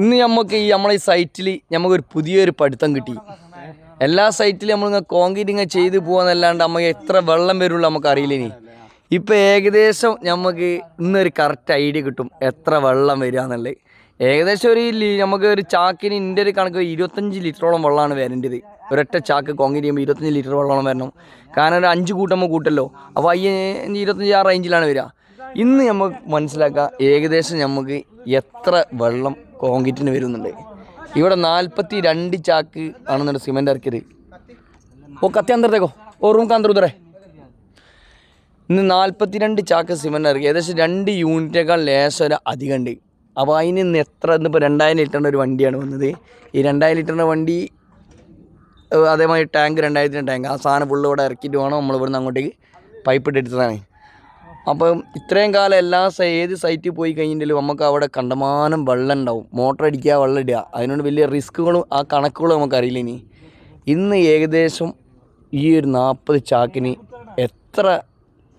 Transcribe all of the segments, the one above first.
ഇന്ന് നമുക്ക് ഈ നമ്മളെ ഈ സൈറ്റിൽ നമുക്കൊരു പുതിയൊരു പഠിത്തം കിട്ടി. എല്ലാ സൈറ്റിലും നമ്മളിങ്ങനെ കോൺക്രീറ്റ് ഇങ്ങനെ ചെയ്ത് പോകാന്നല്ലാണ്ട് നമുക്ക് എത്ര വെള്ളം വരുള്ളൂ നമുക്ക് അറിയില്ല ഇനി. ഇപ്പം ഏകദേശം നമുക്ക് ഇന്നൊരു കറക്റ്റ് ഐഡിയ കിട്ടും എത്ര വെള്ളം വരിക എന്നുള്ളത് ഏകദേശം ഒരു നമുക്ക് ഒരു ചാക്കിന് ഇന്റെ ഒരു കണക്ക് ഇരുപത്തഞ്ച് ലിറ്ററോളം വെള്ളമാണ് വരേണ്ടത്. ഒരൊറ്റ ചാക്ക് കോൺക്രീറ്റ് ചെയ്യുമ്പോൾ ഇരുപത്തഞ്ച് ലിറ്റർ വെള്ളമാണ് വരണം. കാരണം ഒരു അഞ്ച് കൂട്ടുമ്പോൾ കൂട്ടല്ലോ. അപ്പോൾ അയ്യ ഇരുപത്തഞ്ച് ആ റേഞ്ചിലാണ് വരിക ഇന്ന് നമുക്ക് മനസ്സിലാക്കുക ഏകദേശം നമുക്ക് എത്ര വെള്ളം കോൺക്രീറ്റിന് വരുന്നുണ്ട്. ഇവിടെ നാൽപ്പത്തി രണ്ട് ചാക്ക് ആണെന്നുണ്ട് സിമെന്റ് ഇറക്കിയത്. ഓ കത്തി അന്തരത്തേക്കോ. ഓ റൂം കാന്തറുതറേ ഇന്ന് നാൽപ്പത്തി രണ്ട് ചാക്ക് സിമെന്റ് ഇറക്കി. ഏകദേശം രണ്ട് യൂണിറ്റേക്കാൾ ലേശം ഒരു അധികം ഉണ്ട് അപ്പോൾ അതിന് ഇന്ന് എത്ര ഇന്നിപ്പോൾ രണ്ടായിരം ലിറ്ററിന്റെ ഒരു വണ്ടിയാണ് വന്നത്. ഈ രണ്ടായിരം ലിറ്ററിന്റെ വണ്ടി അതേമാതിരി ടാങ്ക് രണ്ടായിരത്തിന്റെ ടാങ്ക് ആ സാധനം ഫുള്ള് ഇവിടെ ഇറക്കിയിട്ട് വേണം നമ്മൾ ഇവിടുന്ന് അങ്ങോട്ടേക്ക് പൈപ്പ് ഇട്ടെടുത്തതാണ് അപ്പം ഇത്രയും കാലം എല്ലാ ഏത് സൈറ്റിൽ പോയി കഴിഞ്ഞിട്ടുണ്ടെങ്കിലും നമുക്ക് അവിടെ കണ്ടമാനം വെള്ളം ഉണ്ടാവും. മോട്ടർ അടിക്കുക വെള്ളം ഇടുക. അതിനോട് വലിയ റിസ്ക്കുകളും ആ കണക്കുകളും നമുക്കറിയില്ല ഇനി. ഇന്ന് ഏകദേശം ഈ ഒരു നാൽപ്പത് ചാക്കിന് എത്ര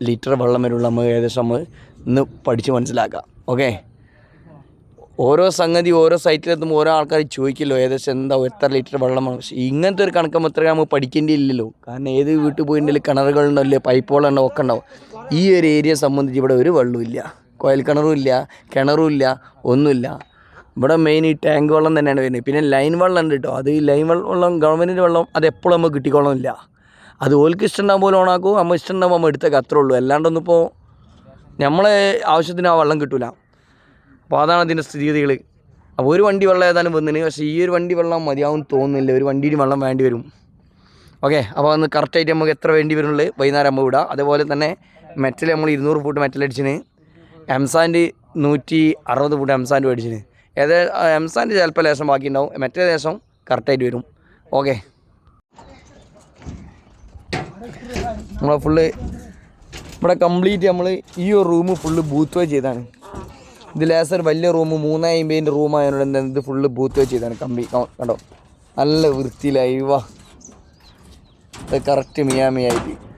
ലിറ്റർ വെള്ളം വരുള്ള നമുക്ക് ഏകദേശം നമ്മൾ ഇന്ന് പഠിച്ച് മനസ്സിലാക്കാം. ഓക്കെ ഓരോ സംഗതി ഓരോ സൈറ്റിലെത്തുമ്പോൾ ഓരോ ആൾക്കാർ ചോദിക്കല്ലോ ഏകദേശം എന്താവും എത്ര ലിറ്റർ വെള്ളമാണ് പക്ഷേ ഇങ്ങനത്തെ ഒരു കണക്കം എത്ര നമുക്ക് പഠിക്കേണ്ടിയില്ലല്ലോ. കാരണം ഏത് വീട്ടിൽ പോയിട്ടുണ്ടെങ്കിൽ കിണറുകളുണ്ടല്ലേ പൈപ്പ് വെള്ളം ഒക്കെ ഉണ്ടാവും. ഈ ഒരു ഏരിയ സംബന്ധിച്ച് ഇവിടെ ഒരു വെള്ളവും ഇല്ല. കോയൽ കിണറും ഇല്ല കിണറും ഇല്ല. ഒന്നുമില്ല ഇവിടെ മെയിൻ ഈ ടാങ്ക് വെള്ളം തന്നെയാണ് വരുന്നത്. പിന്നെ ലൈൻ വെള്ളം ഉണ്ട് കേട്ടോ. അത് ഈ ലൈൻ വെള്ളം ഗവൺമെന്റിന്റെ വെള്ളം അത് എപ്പോഴും നമുക്ക് കിട്ടിക്കോളമില്ല അത് ഓൽക്ക് ഇഷ്ടമുണ്ടാകും പോലെ ഓണാക്കും. നമ്മൾ ഇഷ്ടമുണ്ടാകുമ്പോൾ നമ്മൾ എടുത്തേക്ക് അത്രേ ഉള്ളൂ. അല്ലാണ്ടൊന്നും ഇപ്പോൾ നമ്മളെ ആവശ്യത്തിന് ആ വെള്ളം കിട്ടൂല. അപ്പോൾ അതാണ് അതിന്റെ സ്ഥിതിഗതികൾ അപ്പോൾ ഒരു വണ്ടി വെള്ളം ഏതാനും വന്നിന്. പക്ഷേ ഈ ഒരു വണ്ടി വെള്ളം മതിയാവും തോന്നുന്നില്ല. ഒരു വണ്ടിയിൽ വെള്ളം വേണ്ടി വരും. ഓക്കെ അപ്പോൾ അന്ന് കറക്റ്റായിട്ട് നമുക്ക് എത്ര വേണ്ടി വരുന്നുള്ളത് വൈകുന്നേരം നമ്മൾ വിടാം. അതേപോലെ തന്നെ മെറ്റൽ നമ്മൾ ഇരുന്നൂറ് ഫൂട്ട് മെറ്റൽ അടിച്ചിന്. എംസാൻഡ് നൂറ്റി അറുപത് ഫൂട്ട് എംസാൻഡ് മേടിച്ചിന്. ഏത് എംസാൻഡ് ചിലപ്പോൾ ലേശം ബാക്കി ഉണ്ടാവും മെറ്റൽ ലേശം കറക്റ്റായിട്ട് വരും. ഓക്കെ നമ്മൾ ഫുള്ള് ഇവിടെ കംപ്ലീറ്റ് നമ്മൾ ഈ ഒരു റൂം ഫുള്ള് ബൂത്ത് വേ ചെയ്താണ് ഇത് ലേസർ വലിയ റൂം മൂന്ന് അമ്പതിന്റെ റൂം ആയതുകൊണ്ട് എന്താ ഇത് ഫുള്ള് ബൂത്ത് വേ ചെയ്താണ് കമ്പി കണ്ടോ? നല്ല വൃത്തിയിലായി. വാ. കറക്റ്റ് മിയാമിയായിട്ട്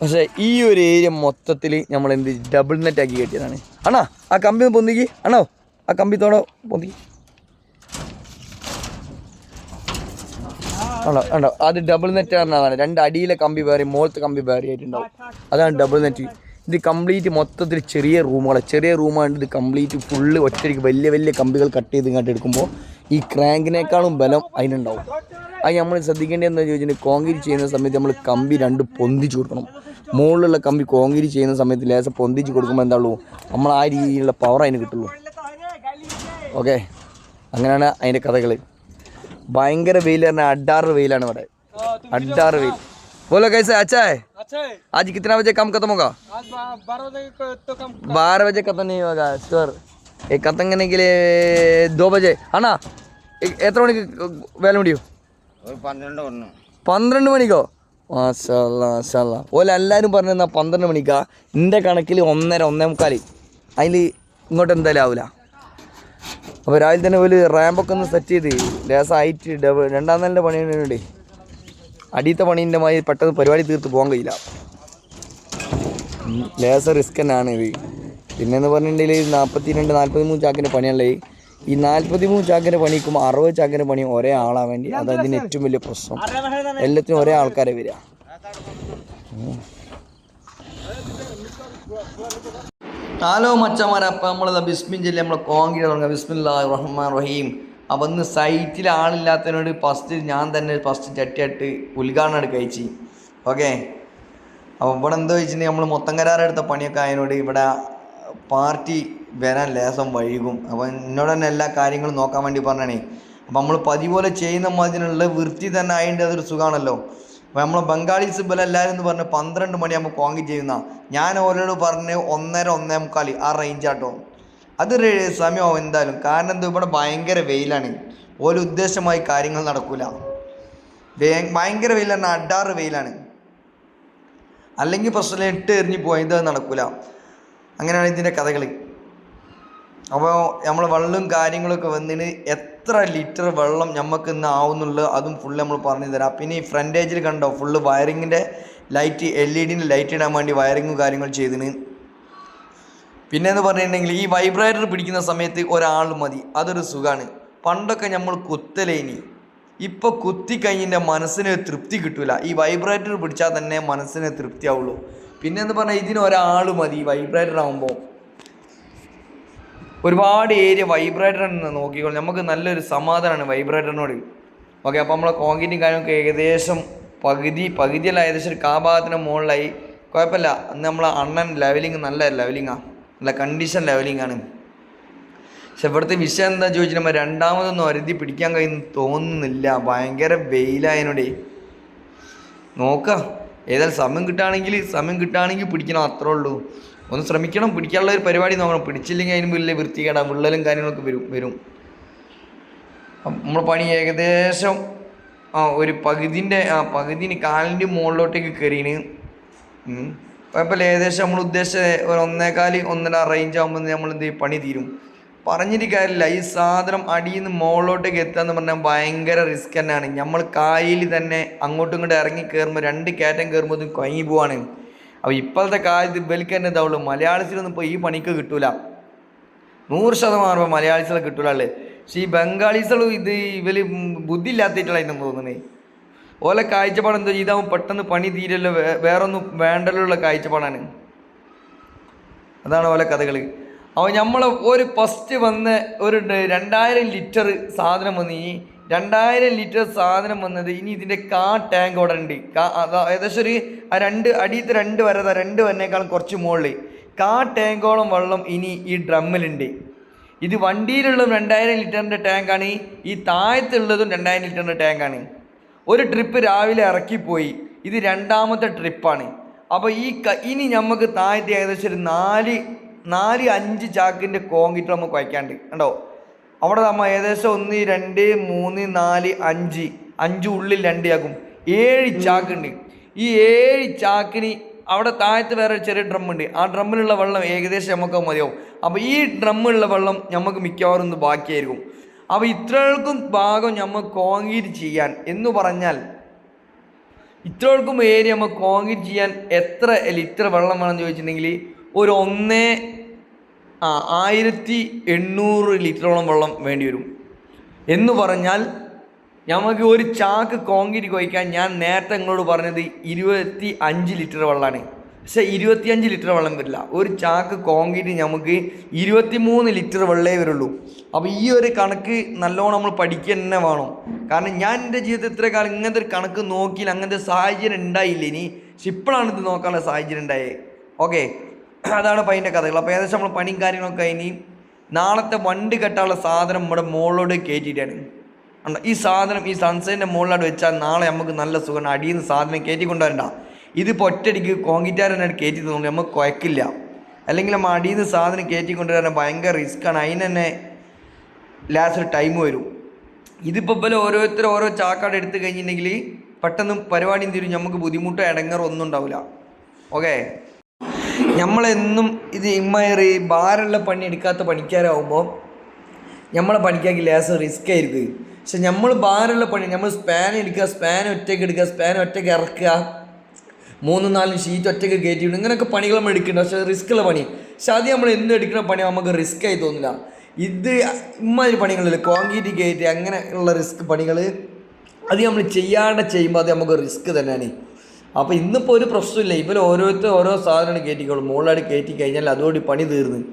പക്ഷേ ഈ ഒരു ഏരിയ മൊത്തത്തിൽ നമ്മൾ എന്ത് ഡബിൾ നെറ്റ് ആക്കി കെട്ടിയതാണ്. അണ്ണാ ആ കമ്പി പൊന്തിക്ക്. ആണോ ആ തോടോ പൊന്തിക്ക് ആണോ ആണോ അത് ഡബിൾ നെറ്റ് ആണെന്നാണ്. രണ്ട് അടിയിലെ കമ്പി വേറെ മുകളത്തെ കമ്പി വേറെ ആയിട്ടുണ്ടാവും. അതാണ് ഡബിൾ നെറ്റ് ഇത് കംപ്ലീറ്റ് മൊത്തത്തിൽ ചെറിയ റൂമുകളെ. ചെറിയ റൂമായിട്ട് ഇത് കംപ്ലീറ്റ് ഫുള്ള് ഒറ്റയ്ക്ക് വലിയ വലിയ കമ്പികൾ കട്ട് ചെയ്ത് ഇങ്ങോട്ട് എടുക്കുമ്പോൾ ഈ ക്രാങ്കിനേക്കാളും ബലം അതിനുണ്ടാവും. അത് നമ്മൾ ശ്രദ്ധിക്കേണ്ടത് എന്താ ചോദിച്ചിട്ടുണ്ടെങ്കിൽ കോൺക്രീറ്റ് ചെയ്യുന്ന സമയത്ത് നമ്മൾ കമ്പി രണ്ട് പൊന്തിച്ച് കൊടുക്കണം. മുകളിലുള്ള കമ്പി കോൺക്രീറ്റ് ചെയ്യുന്ന സമയത്ത് ലേസ പൊന്തിച്ച് കൊടുക്കുമ്പോൾ എന്താണല്ലോ നമ്മൾ ആ രീതിയിലുള്ള പവർ അതിന് കിട്ടുള്ളൂ. ഓക്കെ അങ്ങനെയാണ് അതിന്റെ കഥകൾ ഭയങ്കര വെയിൽ പറഞ്ഞാൽ അഡാറ് വെയിലാണ് ഇവിടെ. അഡാറ് വെയിൽ बोलो कैसे अच्छा है अच्छा है आज कितना बजे काम खत्म होगा आज बा- बारह बजे को तो कम बारह बजे खत्म नहीं होगा सर ये खत्म करने के लिए दो बजे है ना ए- എത്ര മണിക്ക് വേല മുടിയോ ഒരു പന്ത്രണ്ട് ഒന്ന് പന്ത്രണ്ട് മണിക്കോ മാഷല്ല മാഷല്ല ഓല എല്ലാവരും പറഞ്ഞു തന്നാ പന്ത്രണ്ട് മണിക്കാ എൻ്റെ കണക്കിൽ ഒന്നര ഒന്നേ മുക്കാൽ അതിൽ ഇങ്ങോട്ട് എന്തായാലും ആവില്ല അപ്പോൾ രാവിലെ തന്നെ ഒരു റാമ്പൊക്കെ ഒന്ന് സെറ്റ് ചെയ്ത് ലേസമായിട്ട് ഡബിൾ രണ്ടാം നിലൻ്റെ പണിയുണ്ട് അടിയത്തെ പണീന്റെ മാതിരി പെട്ടെന്ന് പരിപാടി തീർത്ത് പോകാൻ കഴിയില്ല. ലേസർ റിസ്ക് തന്നെയാണ് ഇത്. പിന്നെന്ന് പറഞ്ഞിട്ടുണ്ടെങ്കിൽ നാൽപ്പത്തി രണ്ട് നാൽപ്പത്തി മൂന്ന് ചാക്കിന്റെ പണിയല്ലേ ഈ നാൽപ്പത്തി മൂന്ന് ചാക്കിന്റെ പണിക്കും അറുപത് ചാക്കിന്റെ പണിയും ഒരേ ആളാൻ വേണ്ടി. അത് അതിന് ഏറ്റവും വലിയ പ്രശ്നം. എല്ലാത്തിനും ഒരേ ആൾക്കാരെ വരിക. ഹലോ മച്ചന്മാരെ അപ്പം ബിസ്മിൻ ജില്ല നമ്മളെ കോങ്കിട തുടങ്ങുക ബിസ്മില്ലാ റഹ്മാൻ റഹീം. അപ്പം ഇന്ന് സൈറ്റിൽ ആളില്ലാത്തതിനോട് ഫസ്റ്റ് ഞാൻ തന്നെ ഫസ്റ്റ് ചട്ടിയായിട്ട് ഉദ്ഘാടനം കഴിച്ചു. ഓക്കെ അപ്പോൾ ഇവിടെ എന്താ വെച്ചിട്ടുണ്ടെങ്കിൽ നമ്മൾ മൊത്തം കരാറെടുത്ത പണിയൊക്കെ ആയതിനോട് ഇവിടെ പാർട്ടി വരാൻ ലേസം വൈകും. അപ്പോൾ എന്നോട് തന്നെ എല്ലാ കാര്യങ്ങളും നോക്കാൻ വേണ്ടി പറഞ്ഞാണേ. അപ്പോൾ നമ്മൾ പതിപോലെ പോലെ ചെയ്യുന്ന മാതിരിയുള്ള വൃത്തി തന്നെ അതിന്റെ അതൊരു സുഖമാണല്ലോ അപ്പോൾ നമ്മൾ ബംഗാളീസ് എല്ലാവരും എന്ന് പറഞ്ഞ് പന്ത്രണ്ട് മണിയാകുമ്പോൾ കോങ്കി ചെയ്യുന്ന. ഞാൻ ഓരോട് പറഞ്ഞ് ഒന്നര ഒന്നേ മുക്കാൽ ആ റേഞ്ചാട്ടോ അത് സമയമാവും എന്തായാലും. കാരണം എന്താ ഇവിടെ ഭയങ്കര വെയിലാണ്. ഓരോ ഉദ്ദേശമായി കാര്യങ്ങൾ നടക്കില്ല ഭയങ്കര വെയിലാണ് അഡാറ് വെയിലാണ്. അല്ലെങ്കിൽ പ്രശ്നം ഇട്ട് എറിഞ്ഞ് പോയത് നടക്കില്ല അങ്ങനെയാണ് ഇതിന്റെ കഥകൾ അപ്പോൾ നമ്മൾ വെള്ളവും കാര്യങ്ങളൊക്കെ വന്നിന് എത്ര ലിറ്റർ വെള്ളം നമുക്ക് ഇന്ന് ആവുന്നുള്ളത് അതും ഫുള്ള് നമ്മൾ പറഞ്ഞു തരാം. പിന്നെ ഈ ഫ്രണ്ടേജിൽ കണ്ടോ ഫുള്ള് വയറിങ്ങിന്റെ ലൈറ്റ് എൽ ഇ ഡിന്റെ ലൈറ്റ് ഇടാൻ വേണ്ടി വയറിങ്ങും കാര്യങ്ങളും ചെയ്തിന്. പിന്നെ എന്ന് പറഞ്ഞിട്ടുണ്ടെങ്കിൽ ഈ വൈബ്രേറ്റർ പിടിക്കുന്ന സമയത്ത് ഒരാൾ മതി. അതൊരു സുഖമാണ് പണ്ടൊക്കെ നമ്മൾ കുത്തലേനി. ഇപ്പോൾ കുത്തി കഴിഞ്ഞിന്റെ മനസ്സിന് തൃപ്തി കിട്ടില്ല ഈ വൈബ്രേറ്റർ പിടിച്ചാൽ തന്നെ മനസ്സിന് തൃപ്തി ആവുള്ളൂ പിന്നെ എന്ന് പറഞ്ഞാൽ ഇതിന് ഒരാൾ മതി വൈബ്രേറ്റർ ആകുമ്പോൾ ഒരുപാട് ഏരിയ വൈബ്രേറ്റർ നോക്കിക്കോളൂ. നമുക്ക് നല്ലൊരു സമാധാനമാണ് വൈബ്രേറ്ററിനോട് ഓക്കെ അപ്പോൾ നമ്മളെ കോൺക്രീറ്റും കാര്യമൊക്കെ ഏകദേശം പകുതി പകുതിയല്ല ഏകദേശം ഒരു കാഭാഗത്തിന് മുകളിലായി. കുഴപ്പമില്ല. അന്ന് നമ്മളെ അണ്ണൻ ലെവലിംഗ് നല്ല ലെവലിങ്ങാണ് നല്ല കണ്ടീഷൻ ലെവലിംഗ് ആണ്. പക്ഷെ ഇവിടുത്തെ വിഷയം എന്താ ചോദിച്ചാൽ നമ്മൾ രണ്ടാമതൊന്നും അരുതി പിടിക്കാൻ കഴിയുന്നു തോന്നുന്നില്ല. ഭയങ്കര വെയിലായതിനോടെ. നോക്കാം. ഏതായാലും സമയം കിട്ടുകയാണെങ്കിൽ സമയം കിട്ടുകയാണെങ്കിൽ പിടിക്കണം അത്രേ ഉള്ളൂ. ഒന്ന് ശ്രമിക്കണം പിടിക്കാനുള്ള ഒരു പരിപാടി നോക്കണം. പിടിച്ചില്ലെങ്കിൽ അതിന് വലിയ വൃത്തികേടാ വിള്ളലും കാര്യങ്ങളൊക്കെ വരും വരും. നമ്മൾ പണി ഏകദേശം ആ ഒരു പകുതിന്റെ ആ പകുതിന് കാലിന്റെ മുകളിലോട്ടേക്ക് കയറീന് കുഴപ്പമില്ല. ഏകദേശം നമ്മൾ ഉദ്ദേശിച്ച ഒരു ഒന്നേകാൽ ഒന്നര റേഞ്ച് ആകുമ്പോൾ നമ്മൾ എന്ത്? പണി തീരും. പറഞ്ഞിട്ട് കാര്യമില്ല. ഈ സാധനം അടിയിൽ നിന്ന് മുകളിലോട്ടേക്ക് എത്തുക എന്ന് പറഞ്ഞാൽ ഭയങ്കര റിസ്ക് തന്നെയാണ്. നമ്മൾ കായലിൽ തന്നെ അങ്ങോട്ടും ഇങ്ങോട്ടും ഇറങ്ങി കയറുമ്പോൾ രണ്ട് കയറ്റം കയറുമ്പോൾ കുഴങ്ങി പോവാണ്. അപ്പോൾ ഇപ്പോഴത്തെ കാലത്ത് ഇവർക്ക് തന്നെ ഇതാവുള്ളൂ മലയാളത്തിലൊന്നും ഇപ്പോൾ ഈ പണിക്ക് കിട്ടൂല. നൂറ് ശതമാനം മലയാളികളെ മലയാളീസിലെ കിട്ടൂല അല്ലേ പക്ഷേ ഈ ബംഗാളീസുകളും ഇത് ഇവർ ബുദ്ധി ഇല്ലാത്തിട്ടുള്ള തോന്നുന്നേ. ഓലെ കാഴ്ചപ്പാട് എന്താ ഇതാവും പെട്ടെന്ന് പണി തീരല്ലോ വേറൊന്നും വേണ്ടല്ലോ ഉള്ള കാഴ്ചപ്പാടാണ്. അതാണ് ഓലെ കഥകൾ അപ്പോൾ നമ്മൾ ഒരു ഫസ്റ്റ് വന്ന് ഒരു രണ്ടായിരം ലിറ്റർ സാധനം വന്ന് ഈ രണ്ടായിരം ലിറ്റർ സാധനം വന്നത് ഇനി ഇതിന്റെ കാ ടാങ്ക് അവിടെ ഉണ്ട് കാ ഏകദേശം ഒരു ആ രണ്ട് അടിയത്തെ രണ്ട് വരത രണ്ട് വന്നേക്കാളും കുറച്ച് മുകളിൽ കാ ടാങ്കോളം വെള്ളം ഇനി ഈ ഡ്രമ്മിലുണ്ട് ഇത് വണ്ടിയിലുള്ളതും രണ്ടായിരം ലിറ്ററിന്റെ ടാങ്കാണ് ഈ താഴത്തുള്ളതും രണ്ടായിരം ലിറ്ററിന്റെ ടാങ്കാണ് ഒരു ട്രിപ്പ് രാവിലെ ഇറക്കിപ്പോയി. ഇത് രണ്ടാമത്തെ ട്രിപ്പാണ് അപ്പോൾ ഈ ഇനി നമുക്ക് താഴത്തെ ഏകദേശം ഒരു നാല് നാല് അഞ്ച് ചാക്കിന്റെ കോങ്കിറ്റ് നമുക്ക് വയ്ക്കാണ്ട്. കണ്ടോ? അവിടെ നമ്മൾ ഏകദേശം ഒന്ന് രണ്ട് മൂന്ന് നാല് അഞ്ച്. അഞ്ച് ഉള്ളിൽ രണ്ട് ചാക്കും. ഏഴ് ചാക്കുണ്ട് ഈ ഏഴ് ചാക്കിന് അവിടെ താഴത്ത് വേറെ ചെറിയ ഡ്രമ്മുണ്ട് ആ ഡ്രമ്മിലുള്ള വെള്ളം ഏകദേശം നമുക്ക് മതിയാവും. അപ്പോൾ ഈ ഡ്രമ്മിലുള്ള വെള്ളം നമുക്ക് മിക്കവാറും ഒന്ന് ബാക്കിയായിരിക്കും. അപ്പോൾ ഇത്രകൾക്കും ഭാഗം നമ്മൾ കോൺക്രീറ്റ് ചെയ്യാൻ എന്ന് പറഞ്ഞാൽ ഇത്രകൾക്കും ഏരിയ നമ്മൾ കോൺക്രീറ്റ് ചെയ്യാൻ എത്ര ലിറ്റർ വെള്ളം വേണമെന്ന് ചോദിച്ചിട്ടുണ്ടെങ്കിൽ ഒരു ഒന്നേ ആ ആയിരത്തി എണ്ണൂറ് ലിറ്ററോളം വെള്ളം വേണ്ടി വരും. എന്ന് പറഞ്ഞാൽ നമുക്ക് ഒരു ചാക്ക് കോൺക്രീറ്റ് കുഴിക്കാൻ ഞാൻ നേരത്തെ നിങ്ങളോട് പറഞ്ഞത് ഇരുപത്തി അഞ്ച് ലിറ്റർ വെള്ളമാണ് പക്ഷേ ഇരുപത്തിയഞ്ച് ലിറ്റർ വെള്ളം വരില്ല. ഒരു ചാക്ക് കോൺക്രീറ്റ് നമുക്ക് ഇരുപത്തി മൂന്ന് ലിറ്റർ വെള്ളമേ വരുള്ളൂ. അപ്പോൾ ഈ ഒരു കണക്ക് നല്ലോണം നമ്മൾ പഠിക്കുക തന്നെ വേണം. കാരണം ഞാൻ എന്റെ ജീവിതത്തിൽ ഇത്ര കാലം ഇങ്ങനത്തെ ഒരു കണക്ക് നോക്കിയില്ല അങ്ങനത്തെ സാഹചര്യം ഉണ്ടായില്ല ഇനി. പക്ഷെ ഇപ്പോഴാണ് ഇത് നോക്കാനുള്ള സാഹചര്യം ഉണ്ടായേ. ഓക്കെ. അതാണ് അതിന്റെ കഥകൾ. അപ്പോൾ ഏകദേശം നമ്മൾ പണിയും കാര്യങ്ങളൊക്കെ ഇനി നാളത്തെ വണ്ടി കെട്ടാനുള്ള സാധനം നമ്മുടെ മുകളിലോട്ട് കയറ്റിയിട്ടാണ്? ഈ സാധനം ഈ സൺസൈന്റെ മുകളിലോട്ട് വെച്ചാൽ നാളെ നമുക്ക് നല്ല സുഖമാണ് അടിയിൽ നിന്ന് സാധനം കയറ്റി കൊണ്ടുവരണ്ട ഇതിപ്പോൾ ഒറ്റയടിക്ക് കോങ്കിറ്റാരനായിട്ട് കയറ്റി തന്നുകൊണ്ട് നമുക്ക് കുഴക്കില്ല അല്ലെങ്കിൽ നമ്മൾ അടിയിൽ നിന്ന് സാധനം കയറ്റി കൊണ്ടുവരാൻ ഭയങ്കര റിസ്ക്കാണ് അതിന് തന്നെ ലാസ്റ്റ് ടൈം വരും. ഇതിപ്പോൾ പോലെ ഓരോരുത്തർ ഓരോ ചാക്കാട് എടുത്ത് കഴിഞ്ഞിട്ടുണ്ടെങ്കിൽ പെട്ടെന്ന് പരിപാടിയും തീരും നമുക്ക് ബുദ്ധിമുട്ടോ ഇടങ്ങറോ ഒന്നും ഉണ്ടാവില്ല ഓക്കെ നമ്മളെന്നും ഇത് ഇമ്മയറി ഭാരമുള്ള പണി എടുക്കാത്ത പണിക്കാരാകുമ്പോൾ നമ്മളെ പണിക്കാക്കി ലേസ് റിസ്ക് ആയിരിക്കും. പക്ഷെ നമ്മൾ ഭാരമുള്ള പണി നമ്മൾ സ്പാൻ എടുക്കുക സ്പാൻ ഒറ്റയ്ക്ക് എടുക്കുക സ്പാൻ ഒറ്റയ്ക്ക് ഇറക്കുക മൂന്നും നാലും ഷീറ്റ് ഒറ്റയ്ക്ക് കയറ്റിയിടും. ഇങ്ങനെയൊക്കെ പണികൾ നമ്മൾ എടുക്കുന്നുണ്ട്. പക്ഷേ റിസ്ക് ഉള്ള പണി. പക്ഷെ അത് നമ്മൾ എന്ത് എടുക്കുന്ന പണി നമുക്ക് റിസ്ക് ആയി തോന്നില്ല. ഇത് ഇമ്മാതിരി പണികളില്ല? കോൺക്രീറ്റ് കയറ്റി അങ്ങനെ ഉള്ള റിസ്ക് പണികൾ അത് നമ്മൾ ചെയ്യാണ്ട് ചെയ്യുമ്പോൾ അത് നമുക്ക് റിസ്ക് തന്നെയാണ്. അപ്പോൾ ഇന്നിപ്പോൾ ഒരു പ്രശ്നമില്ല. ഇവർ ഓരോരുത്തർ ഓരോ സാധനങ്ങൾ കയറ്റിക്കോളും. മുകളിലായിട്ട് കയറ്റി കഴിഞ്ഞാൽ അതോടെ പണി തീർന്ന്.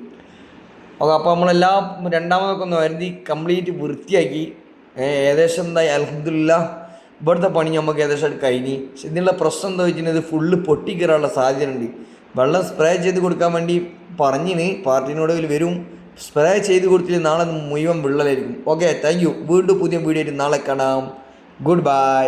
ഓക്കെ അപ്പോൾ നമ്മളെല്ലാം രണ്ടാമതൊക്കെ ഒന്ന് വരുത്തി കംപ്ലീറ്റ് വൃത്തിയാക്കി. ഏകദേശം എന്തായി? അലഹമില്ല ഇവിടുത്തെ പണി നമുക്ക് ഏകദേശം കഴിഞ്ഞ്. ഇതിനുള്ള പ്രശ്നം എന്താ വെച്ചിട്ടുണ്ടെങ്കിൽ ഫുള്ള് പൊട്ടിക്കയറാനുള്ള സാധ്യതയുണ്ട്. വെള്ളം സ്പ്രേ ചെയ്ത് കൊടുക്കാൻ വേണ്ടി പറഞ്ഞിന് പാർട്ടിനോട് വരും. സ്പ്രേ ചെയ്ത് കൊടുത്തിട്ട് നാളെ മുഴുവൻ വിള്ളലായിരിക്കും. ഓക്കെ താങ്ക് യു വീണ്ടും പുതിയ വീഡിയോ ആയിട്ട് നാളെ കാണാം. Good bye